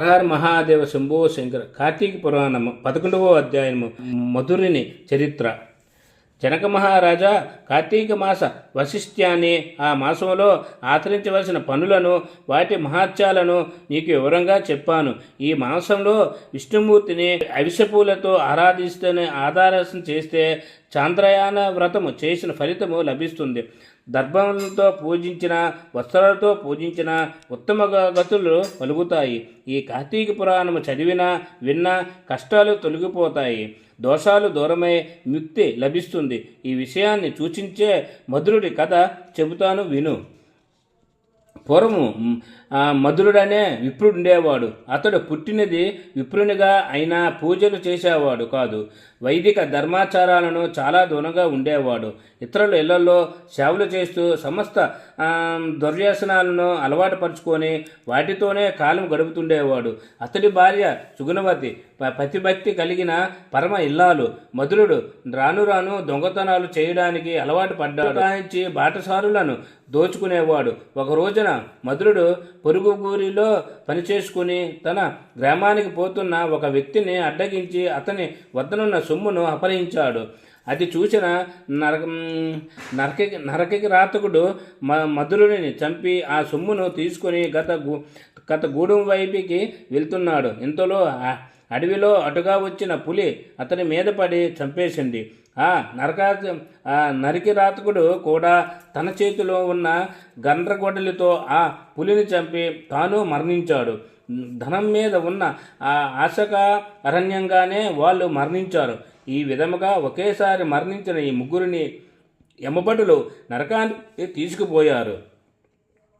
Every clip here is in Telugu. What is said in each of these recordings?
హరహర మహాదేవ శంభో శంకర కార్తీక పురాణము పదకొండవ అధ్యాయము మధురిని చరిత్ర. జనక మహారాజా కార్తీక మాస వశిష్ట్యాన్ని ఆ మాసంలో ఆచరించవలసిన పనులను వాటి మహత్యాలను నీకు వివరంగా చెప్పాను. ఈ మాసంలో విష్ణుమూర్తిని అవిషపూలతో ఆరాధిస్తూనే ఆధారసం చేస్తే చాంద్రయాన వ్రతము చేసిన ఫలితము లభిస్తుంది. దర్భంతో పూజించిన వస్త్రాలతో పూజించిన ఉత్తమ గతులు కలుగుతాయి ఈ కార్తీక పురాణము చదివినా విన్నా కష్టాలు తొలగిపోతాయి. దోషాలు దూరమై ముక్తి లభిస్తుంది. ఈ విషయాన్ని సూచించే మధురుడి కథ చెబుతాను విను. పూర్వము మధురుడనే విప్రుడు ఉండేవాడు అతడు పుట్టినది విప్రునిగా అయినా పూజలు చేసేవాడు కాదు. వైదిక ధర్మాచారాలను చాలా దూరంగా ఉండేవాడు. ఇతరుల ఇళ్ళలో సేవలు చేస్తూ సమస్త దుర్వ్యసనాలను అలవాటు పరుచుకొని వాటితోనే కాలం గడుపుతుండేవాడు. అతడి భార్య సుగుణవతి ప- పతిభక్తి కలిగిన పరమ ఇల్లాలు. మధురుడు రాను రాను దొంగతనాలు చేయడానికి అలవాటు పడ్డాడు. బాటసారులను దోచుకునేవాడు. ఒక రోజున మధురుడు పొరుగు ఊరిలో పనిచేసుకుని తన గ్రామానికి పోతున్న ఒక వ్యక్తిని అడ్డగించి అతని వద్దనున్న సొమ్మును అపహరించాడు. అది చూసిన నరక నరక నరకకి రాతకుడు మ మధురుడిని చంపి ఆ సొమ్మును తీసుకుని గత గత గూడెం వైపుకి వెళ్తున్నాడు. ఇంతలో అడవిలో అటుగా వచ్చిన పులి అతని మీద పడి చంపేసింది. ఆ నరకా ఆ నరికి రాతకుడు కూడా తన చేతిలో ఉన్న గండ్రగొడలితో ఆ పులిని చంపి తాను మరణించాడు. ధనం మీద ఉన్న ఆ ఆశక అరణ్యంగానే వాళ్ళు మరణించారు. ఈ విధముగా ఒకేసారి మరణించిన ఈ ముగ్గురిని యమభటులు నరకానికి తీసుకుపోయారు.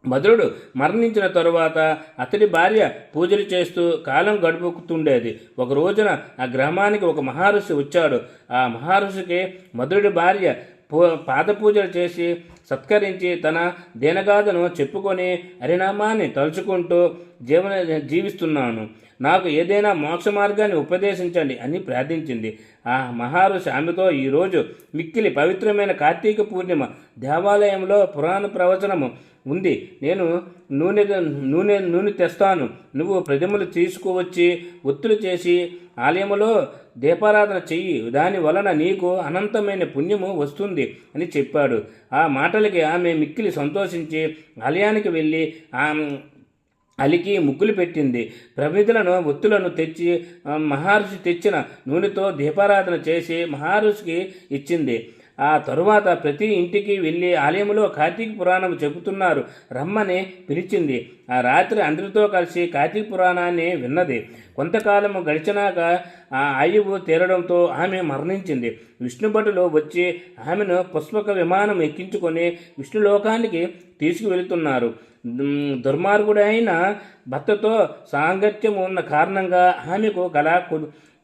మధురుడు మరణించిన తరువాత అతడి భార్య పూజలు చేస్తూ కాలం గడుపుతుండేది. ఒక రోజున ఆ గ్రామానికి ఒక మహర్షి వచ్చాడు. ఆ మహర్షికి మధురుడి భార్య పూ పాద పూజలు చేసి సత్కరించి తన దీనగాథను చెప్పుకొని హరినామాన్ని తలుచుకుంటూ జీవన జీవిస్తున్నాను. నాకు ఏదైనా మోక్ష మార్గాన్ని ఉపదేశించండి అని ప్రార్థించింది. ఆ మహారుషి ఆమెతో ఈరోజు మిక్కిలి పవిత్రమైన కార్తీక పూర్ణిమ దేవాలయంలో పురాణ ప్రవచనము ఉంది. నేను నూనె నూనె నూనె తెస్తాను. నువ్వు ప్రతిమలు తీసుకువచ్చి ఒత్తులు చేసి ఆలయములో దీపారాధన చెయ్యి. దాని వలన నీకు అనంతమైన పుణ్యము వస్తుంది అని చెప్పాడు. ఆ మాటలకి ఆమె మిక్కిలి సంతోషించి ఆలయానికి వెళ్ళి ఆ అలికి ముగ్గులు పెట్టింది. ప్రమిదలను ఒత్తులను తెచ్చి మహర్షి తెచ్చిన నూనెతో దీపారాధన చేసి మహర్షికి ఇచ్చింది. ఆ తరువాత ప్రతి ఇంటికి వెళ్ళి ఆలయంలో కార్తీక పురాణం చెబుతున్నారు. రమ్మని పిలిచింది. ఆ రాత్రి అందరితో కలిసి కార్తీక పురాణాన్ని విన్నది. కొంతకాలము గడిచినాక ఆ ఆయువు తీరడంతో ఆమె మరణించింది. విష్ణుభటులు వచ్చి ఆమెను పుష్పక విమానం ఎక్కించుకొని విష్ణులోకానికి తీసుకువెళుతున్నారు. దుర్మార్గుడైన భర్తతో సాంగత్యం ఉన్న కారణంగా ఆమెకు గల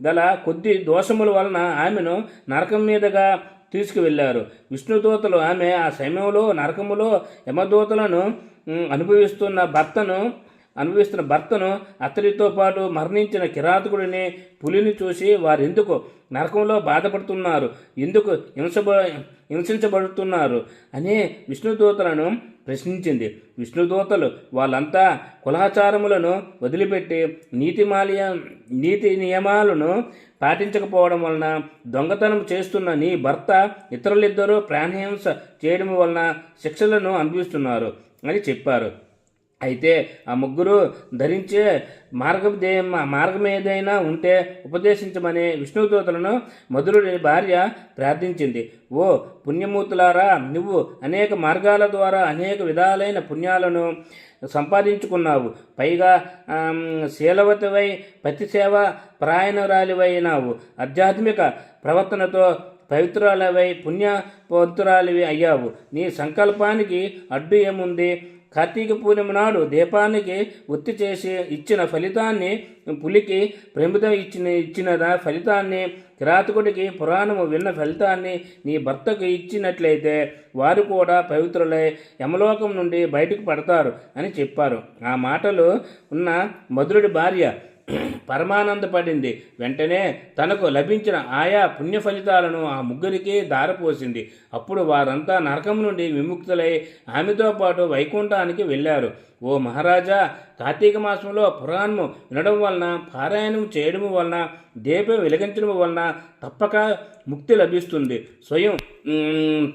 గల కొద్ది దోషముల వలన ఆమెను నరకం మీదుగా తీసుకువెళ్ళారు. విష్ణుదూతలు ఆమె ఆ సమయంలో నరకములో యమదూతలను అనుభవిస్తున్న భర్తను అనుభవిస్తున్న భర్తను అతడితో పాటు మరణించిన కిరాతకుడిని పులిని చూసి వారెందుకు నరకంలో బాధపడుతున్నారు? ఎందుకు హింసబ హింసించబడుతున్నారు? అనే విష్ణుదూతలను ప్రశ్నించింది. విష్ణుదూతలు వాళ్ళంతా కులాచారములను వదిలిపెట్టి నీతిమాలియ నీతి నియమాలను పాటించకపోవడం వలన దొంగతనం చేస్తున్న నీ భర్త ఇతరులిద్దరూ ప్రాణహింస చేయడం వలన శిక్షలను అనుభవిస్తున్నారు అని చెప్పారు. అయితే ఆ ముగ్గురు ధరించే మార్గం మార్గం ఏదైనా ఉంటే ఉపదేశించమని విష్ణుదూతలను మధురుడి భార్య ప్రార్థించింది. ఓ పుణ్యమూర్తులారా నువ్వు అనేక మార్గాల ద్వారా అనేక విధాలైన పుణ్యాలను సంపాదించుకున్నావు. పైగా శీలవతివై పతి సేవ పరాయణరాలివైనావు. ఆధ్యాత్మిక ప్రవర్తనతో పవిత్రాలవై పుణ్యవంతురాలివి అయ్యావు. నీ సంకల్పానికి అడ్డు ఏముంది? కార్తీక పూర్ణిమ నాడు దీపానికి ఒత్తి చేసి ఇచ్చిన ఫలితాన్ని పులికి ప్రమిద ఇచ్చిన ఇచ్చిన ఫలితాన్ని? కిరాతకుడికి పురాణము విన్న ఫలితాన్ని నీ భర్తకు ఇచ్చినట్లయితే వారు కూడా పవిత్రులై యమలోకం నుండి బయటకు పడతారు అని చెప్పారు. ఆ మాటలు ఉన్న మధురుడి భార్య పరమానందపడింది. వెంటనే తనకు లభించిన ఆయా పుణ్య ఫలితాలను ఆ ముగ్గురికి దారపోసింది. అప్పుడు వారంతా నరకం నుండి విముక్తులై ఆమెతో పాటు వైకుంఠానికి వెళ్ళారు. ఓ మహారాజా కార్తీక మాసంలో పురాణము వినడం వలన పారాయణం చేయడం వలన దీపం వెలిగించడం వలన తప్పక ముక్తి లభిస్తుంది. స్వయం మ్,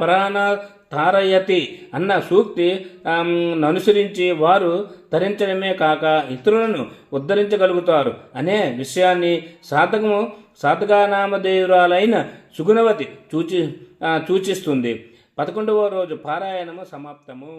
పరాణ తారయతి అన్న సూక్తి అనుసరించి వారు తరించడమే కాక ఇతరులను ఉద్ధరించగలుగుతారు. అనే విషయాన్ని సాధకము సాధకానామదేవురాలైన సుగుణవతి సూచి సూచిస్తుంది. పదకొండవ రోజు పారాయణము సమాప్తము.